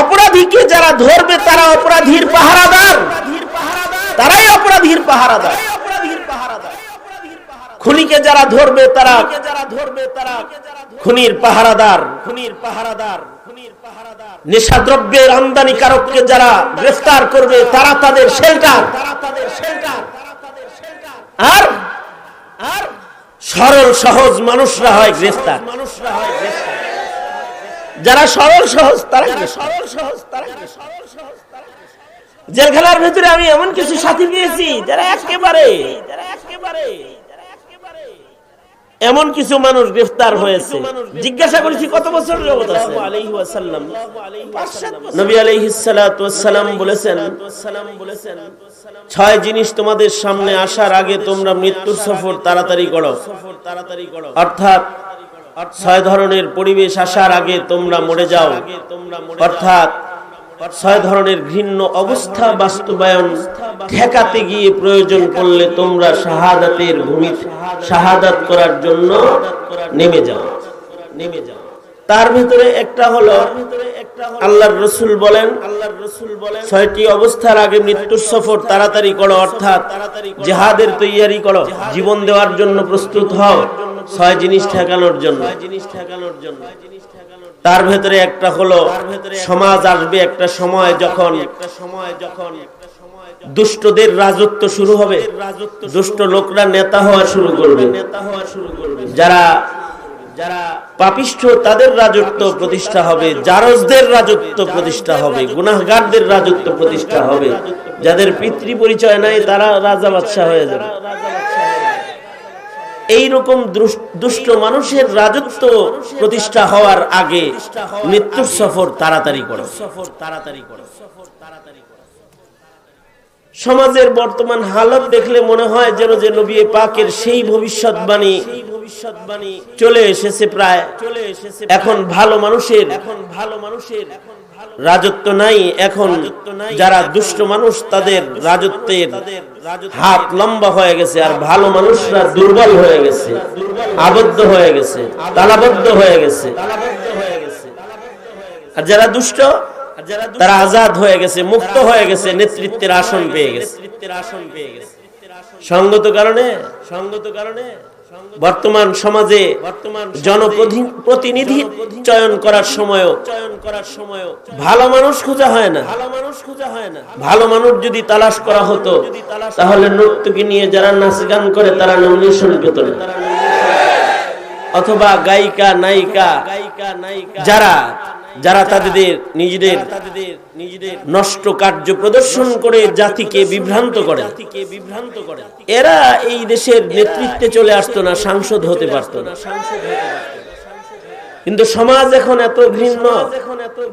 অপরাধীকে যারা ধরবে তারা অপরাধীর পাহারাদার। তারাই অপরাধীর পাহারাদার। খুনিকে যারা ধরবে তারা যারা ধরবে তারা খুনির পাহারাদার। খুনির পাহারাদার নেশাদ্রব্যের আমদানিকারককে যারা গ্রেফতার করবে, তারা তাদের শেল্টার। আর সরল, সহজ মানুষরা হয় গ্রেফতার মানুষরা হয় গ্রেফতার। যারা সরল সহজ, তারা সরল সহজ তারা সরল সহজ জেলখানার ভিতরে আমি এমন কিছু সাথী পেয়েছি যারা একেবারে, এমন কিছু মানুষ গ্রেফতার হয়েছে। জিজ্ঞাসা করেছি, কত বছর বলেছেন, ছয় জিনিস তোমাদের সামনে আসার আগে তোমরা মৃত্যুর সফর তাড়াতাড়ি করো। অর্থাৎ ছয় ধরনের পরিবেশ আসার আগে তোমরা মরে যাও। অর্থাৎ ছয় ধরনের ঘৃণ্য অবস্থা বাস্তবায়ন ঠেকাতে গিয়ে প্রয়োজন করলে তোমরা শাহাদাতের ভূমি শাহাদাত করার জন্য নেমে যাও। নেমে যাও। তার ভিতরে একটা হলো আল্লাহর রসুল বলেন আল্লাহর রসুল বলেন ছয়টি অবস্থার আগে মৃত্যুর সফর তাড়াতাড়ি করো অর্থাৎ জেহাদের তৈয়ারি করো জীবন দেওয়ার জন্য প্রস্তুত হও ছয় জিনিস ঠেকানোর জন্য। জিনিস ঠেকানোর জন্য তার ভেতরে একটা হলো সমাজ আসবে একটা সময় যখন একটা সময় যখন দুষ্টদের রাজত্ব শুরু হবে দুষ্ট লোকরা নেতা হওয়া শুরু করবে। নেতা হওয়া শুরু করবে। যারা যারা পাপিষ্ঠ, তাদের রাজত্ব প্রতিষ্ঠা হবে, জারজদের রাজত্ব প্রতিষ্ঠা হবে, গুনাহগারদের রাজত্ব প্রতিষ্ঠা হবে। যাদের পিতৃ পরিচয় নাই, তারা রাজা বাদশাহ হয়ে যাবে। এই রকম দুষ্ট মানুষের রাজত্ব প্রতিষ্ঠা হওয়ার আগে মৃত্যুর সফর তাড়াতাড়ি করো। সফর তাড়াতাড়ি করো সফর তাড়াতাড়ি সমাজের বর্তমান হালত দেখলে মনে হয় যেন যে নবী পাকের সেই ভবিষ্যৎবাণী ভবিষ্যৎবাণী চলে এসেছে প্রায়। চলে এসেছে এখন ভালো মানুষের এখন ভালো মানুষের রাজত্ব নাই। এখন যারা দুষ্ট মানুষ তাদের রাজত্বের হাত লম্বা হয়ে গেছে আর ভালো মানুষরা দুর্বল হয়ে গেছে। আবদ্ধ হয়ে গেছে। তালাবদ্ধ হয়ে গেছে। আর যারা দুষ্ট তারা আজাদ হয়ে গেছে মুক্ত হয়ে গেছে নেতৃত্বের আসন পেয়ে গেছে। আসন পেয়ে গেছে। সঙ্গত কারণে সঙ্গত কারণে বর্তমান সমাজে জনপ্রতিনিধি চয়ন করার সময় চয়ন করার সময় ভালো মানুষ খোঁজা হয় না। ভালো মানুষ খোঁজা হয় না। ভালো মানুষ যদি তালাশ করা হতো তাহলে নর্তকী নিয়ে যারা নাচ গান করে তারা নমিনেশন পেত না। অথবা গায়িকা নায়িকা গায়িকা নায়িকা। যারা যারা তাদের নিজেদের নিজেদের নষ্ট কার্য প্রদর্শন করে জাতিকে বিভ্রান্ত করে। বিভ্রান্ত করে। এরা এই দেশের নেতৃত্বে চলে আসতো না সাংসদ হতে পারতো না। সাংসদ হতে কিন্তু সমাজ এখন এত ঘৃণ্য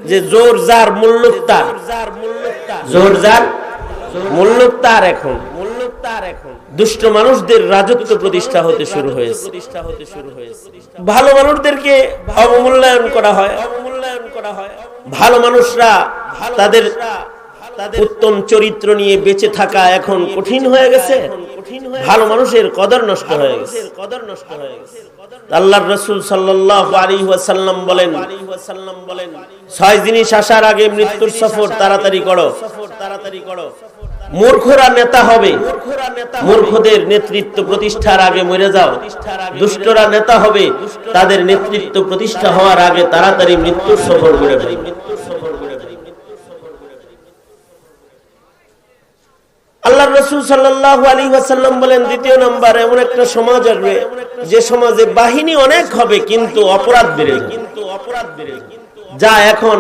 যে জোর যার মূল্য তার জোর যার মূল্য তার এখন। মূল্য তার এখন। দুষ্ট মানুষদের রাজত্ব প্রতিষ্ঠা হতে শুরু হয়েছে। ভালো মানুষদেরকে অবমূল্যায়ন করা হয়। অবমূল্যায়ন করা হয়। ভালো মানুষরা তাদের উত্তম চরিত্র নিয়ে বেঁচে থাকা এখন কঠিন হয়ে গেছে। ভালো মানুষের কদর নষ্ট হয়ে গেছে। কদর নষ্ট হয়ে গেছে। আল্লাহর রসুল সাল্লাল্লাহু আলাইহি ওয়াসাল্লাম বলেন বলেন ছয় জিনিস আসার আগে মৃত্যুর সফর তাড়াতাড়ি করো। সফর তাড়াতাড়ি করো। মূর্খরা নেতা হবে। মূর্খদের নেতৃত্ব প্রতিষ্ঠার আগে মরে যাও। দুষ্টরা নেতা হবে। তাদের নেতৃত্ব প্রতিষ্ঠা হওয়ার আগে তাড়াতাড়ি মৃত্যুর সফর করে আল্লাহ রসুল সাল্লাহ আলী ওয়াসাল্লাম বলেন দ্বিতীয় নাম্বার এমন একটা সমাজ আসবে যে সমাজে বাহিনী অনেক হবে কিন্তু অপরাধ বেড়ে কিন্তু অপরাধ বেড়ে যা এখন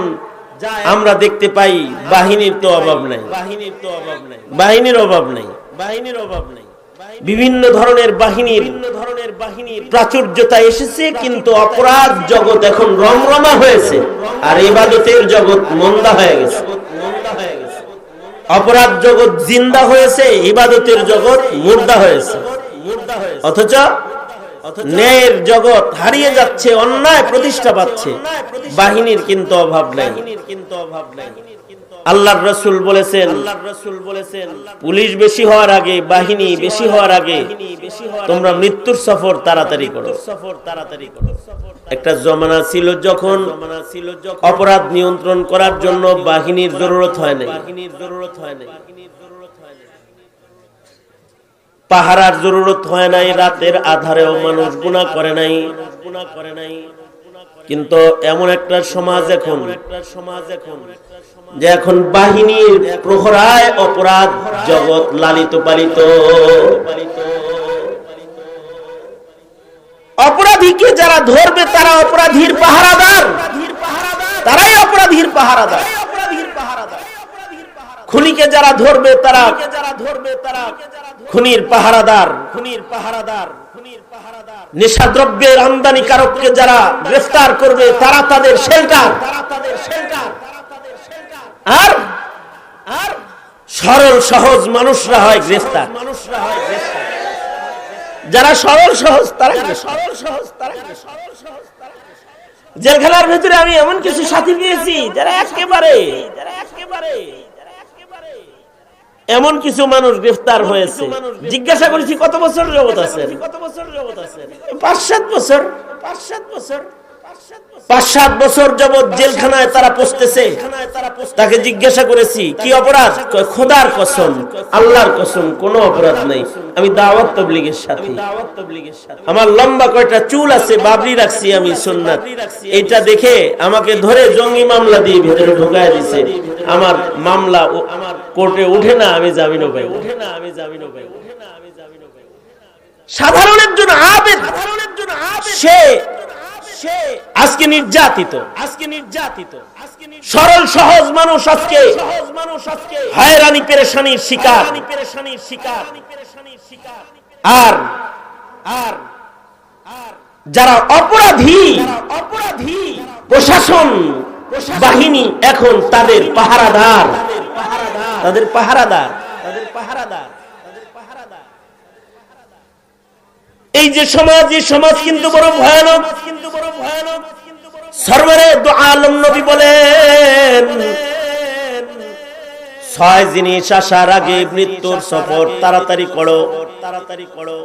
আমরা দেখতে পাই বাহিনীর তো অভাব নাই। বাহিনীর তো অভাব নাই। বাহিনীর অভাব নাই। বাহিনীর অভাব নাই। বিভিন্ন ধরনের বাহিনীর ধরনের বাহিনীর প্রাচুর্যতা এসেছে কিন্তু অপরাধ জগৎ এখন রমরমা হয়েছে। আর ইবাদতের জগৎ মন্দা হয়ে গেছে। অপরাধ জগৎ জিন্দা হয়েছে ইবাদতের জগৎ মুর্দা হয়েছে। অথচ ন্যায়ের জগৎ হারিয়ে যাচ্ছে অন্যায় প্রতিষ্ঠা পাচ্ছে। বাহিনীর কিন্তু অভাব নাই। কিন্তু অভাব নাই। আল্লাহর রসুল বলেছেন পুলিশ বেশি হওয়ার আগে বাহিনী বেশি হওয়ার আগে তোমরা মৃত্যুর সফর তাড়াতাড়ি করো। সফর তাড়াতাড়ি করো। একটা জমানা ছিল যখন অপরাধ নিয়ন্ত্রণ করার জন্য বাহিনীর জরুরত হয় না বাহিনীর জরুরত হয় না পাহারার জরুরত হয় নাই, রাতের আধারেও মানুষ গুণা করে নাই। গুণা করে নাই কিন্তু এমন একটা সমাজ এখন একটা সমাজ এখন যে এখন বাহিনীর প্রহরায় অপরাধ জগৎ লালিত পালিত। অপরাধীকে যারা ধরবে, তারা অপরাধীর পাহারাদার। তারাই অপরাধীর পাহারাদার। খুনিকে যারা ধরবে তারা যারা ধরবে, তারা খুনির পাহারাদার খুনির পাহারাদার নেশাদ্রব্যের আমদানিকারককে যারা গ্রেফতার করবে, তারা তাদের শেল্টার। তারা তাদের শেল্টার আর আর সরল সহজ মানুষরা হয় গ্রেফতার। মানুষরা হয় গ্রেফতার যারা সরল সহজ, তারা সরল সহজ তারা সরল সহজ জেলখানার ভেতরে আমি এমন কিছু সাথী পেয়েছি যারা একেবারে যারা একেবারে এমন কিছু মানুষ গ্রেফতার হয়েছে। জিজ্ঞাসা করেছি কত বছর জগৎ আছে কত বছর জগৎ আছে পাঁচ সাত বছর। পাঁচ সাত বছর। পাঁচ সাত বছর যাবৎ জেলখানায় তারা তাকে জিজ্ঞাসা করেছি, কি অপরাধ? খোদার কসম, আল্লাহর কসম অপরাধ নাই। আমি দাওয়াত সাথে। আমার লম্বা কয়টা চুল আছে, বাবরি রাখছি আমি, সুন্নাত। এটা দেখে আমাকে ধরে জঙ্গি মামলা দিয়ে ভেতরে ঢুকায় দিছে। আমার মামলা আমার কোর্টে উঠে না আমি জামিনও পাই উঠে না, আমি জামিনও পাই। সাধারণ একজন আবেদ, সে আজকে নির্যাতিত। আজকে নির্যাতিত আজকে সরল সহজ মানুষ আজকে সহজ মানুষ আজকে। হয়রানি পেরেশানির শিকার। পেরেশানির শিকার। আর আর আর। যারা অপরাধী অপরাধী। প্রশাসন। বাহিনী এখন তাদের পাহারাদার। তাদের পাহারাদার। তাদের পাহারাদার তাদের পাহারাদার। এই যে সমাজ, এই সমাজ কিন্তু বড় ভয়ানক। কিন্তু বড় ভয়ানক সর্বরে দো আলম নবী বলেন, ছয় জিনিস আসার আগে মৃত্যুর সফর তাড়াতাড়ি করো। তাড়াতাড়ি করো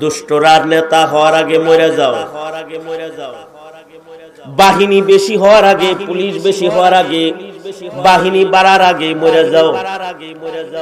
দুষ্টরার নেতা হওয়ার আগে মরে যাও। হওয়ার আগে মরে যাও বাহিনী বেশি হওয়ার আগে, পুলিশ বেশি হওয়ার আগে, বাহিনী বাড়ার আগে মরে যাও আগে মরে যাও।